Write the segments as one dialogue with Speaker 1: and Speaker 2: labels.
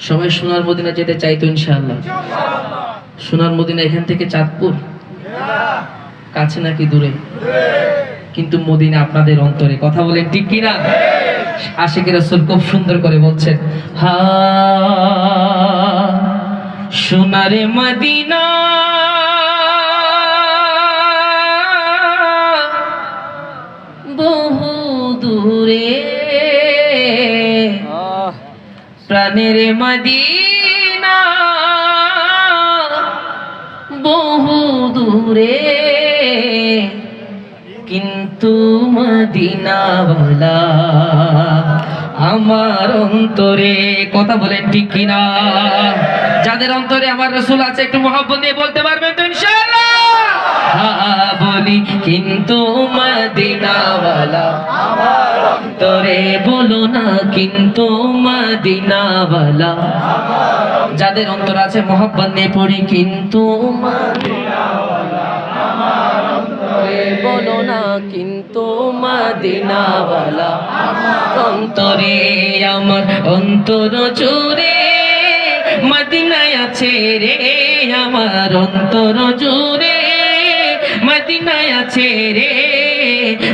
Speaker 1: সবাই সোনার মদিনা যেতে চাইতো ইনশাআল্লাহ। সোনার মদিনা এখান থেকে চাঁদপুর? কাছে নাকি দূরে? কিন্তু মদিনা আপনাদের অন্তরে। কথা বলেন ঠিক কিনা? আশিকের রসুল খুব সুন্দর করে বলছেন, হা, সোনারে মদিনা বহু দূরে প্রাণের মদিনা। বহু দূরে। কিন্তু মদিনাওয়ালা আমার অন্তরে কথা বলেন ঠিক কিনা? যাদের অন্তরে আমার রসুল আছে, একটু মহব্বত দিয়ে বলতে পারবেন তো বলি কিন্তু অন্তরে বলো না কিন্তু যাদের অন্তর আছে, মহব্বত নিয়ে পড়ি কিন্তু বলো না কিন্তু মদিনাওয়ালা। অন্তরে আমার অন্তর জুড়ে মদিনায় আছে রে আমার অন্তর জুড়ে। মদিনায় আছে রে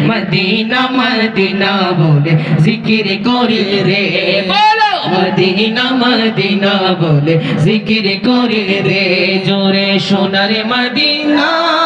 Speaker 1: মদিনা মদিনা বলে জিকির করি রে। বলো। মদিনা মদিনা বলে জিকির করি রে। জোরে সোনার মদিনা।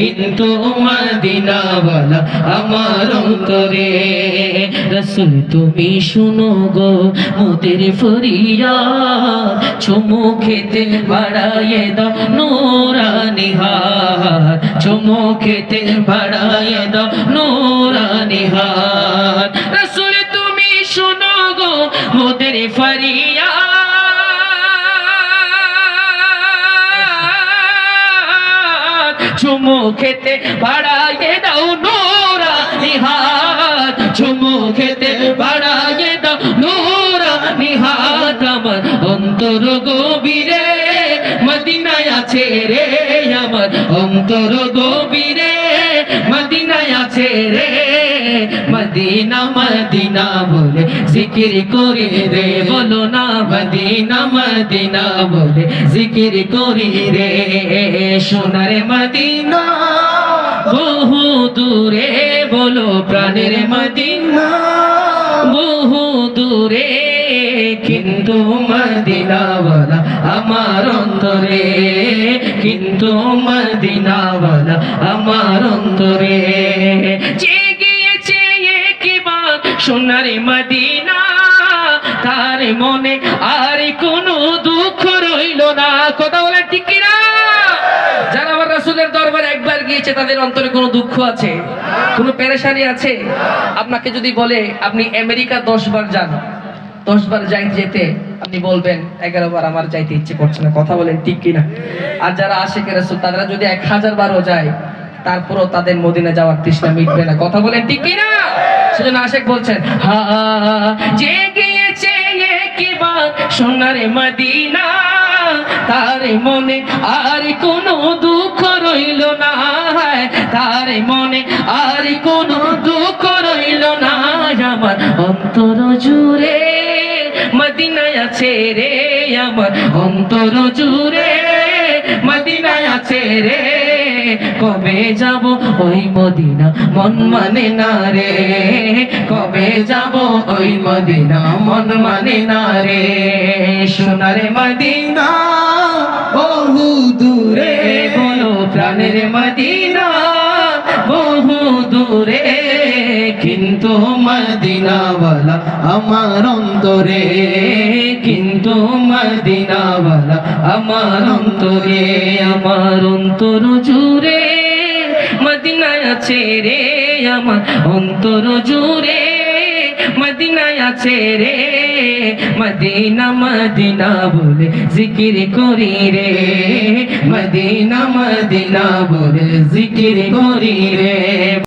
Speaker 1: কিন্তু মদিনাওয়ালা আমার অন্তরে, রসুল তুমি শুনো গো মোদের ফরিয়া চুমু খেতে বাড়াইয়ে দাও নোরানি হাত চুমু খেতে বাড়াইয়ে দাও নোরানি হাত। রসুল তুমি শুনো গো মোদের ফরিয়া চুমু খেতে বাড়াইয়ে দাও নোরা, নিহাত। চুমু খেতে বাড়াইয়ে দাও নোরা, নিহাত। আমার অন্তর গভীরে মদিনায় আছে রে আমার। অন্তর গভীরে মদিনায় আছে রে মদিনা মদিনা বলে জিকির করে রে, বলো না মদিনা মদিনা বলে জিকির করি রে। সোনার মদিনা বহু দূরে, বলো প্রাণের মদিনা বহু দূরে, কিন্তু মদিনাওয়ালা আমার অন্তরে, কিন্তু মদিনাওয়ালা আমার অন্তরে। মনে আর কোনো দুঃখ রইল না। কথা বলে ঠিক কিনা? যারা আমার রাসূলের দরবারে একবার গিয়েছে, তাদের অন্তরে কোনো দুঃখ আছে? কোনো পেরেশানি আছে? আপনাকে যদি বলে, আপনি আমেরিকা দশ বার যান, দশ বার যাই যেতে, আপনি বলবেন, এগারো বার আমার যাইতে ইচ্ছে করছে না। কথা বলেন ঠিক কিনা? আর যারা আশেকের রাসূল, তারা যদি এক হাজার বারও যায়, তারপরও তাদের মদিনা যাওয়ার তৃষ্ণা মিটবে না। কথা বলেন ঠিক কিনা? সেজন্য আশেক বলছেন, হা একবার সোনারে মদিনা, তার মনে আর কোনো দুঃখ রইল না। তার মনে আর কোনো দুঃখ রইল না। আমার অন্তর জুড়ে মদিনায় আছে রে, আমার অন্তর জুড়ে মদিনায় আছে রে। কবে যাব? ওই মদিনা মন মানে না রে। কবে যাব? ওই মদিনা মন মানে না রে। সোনারে মদিনা। কিন্তু মদিনাওয়ালা আমার অন্তরে, কিন্তু মদিনাওয়ালা আমার অন্তরে, আমার অন্তর জুড়ে, মদিনায় আছে রে আমার অন্তর জুড়ে, মদিনায় আছে রে, মদিনা মদিনা বলে জিকির করি রে, মদিনা মদিনা বলে জিকির করি রে।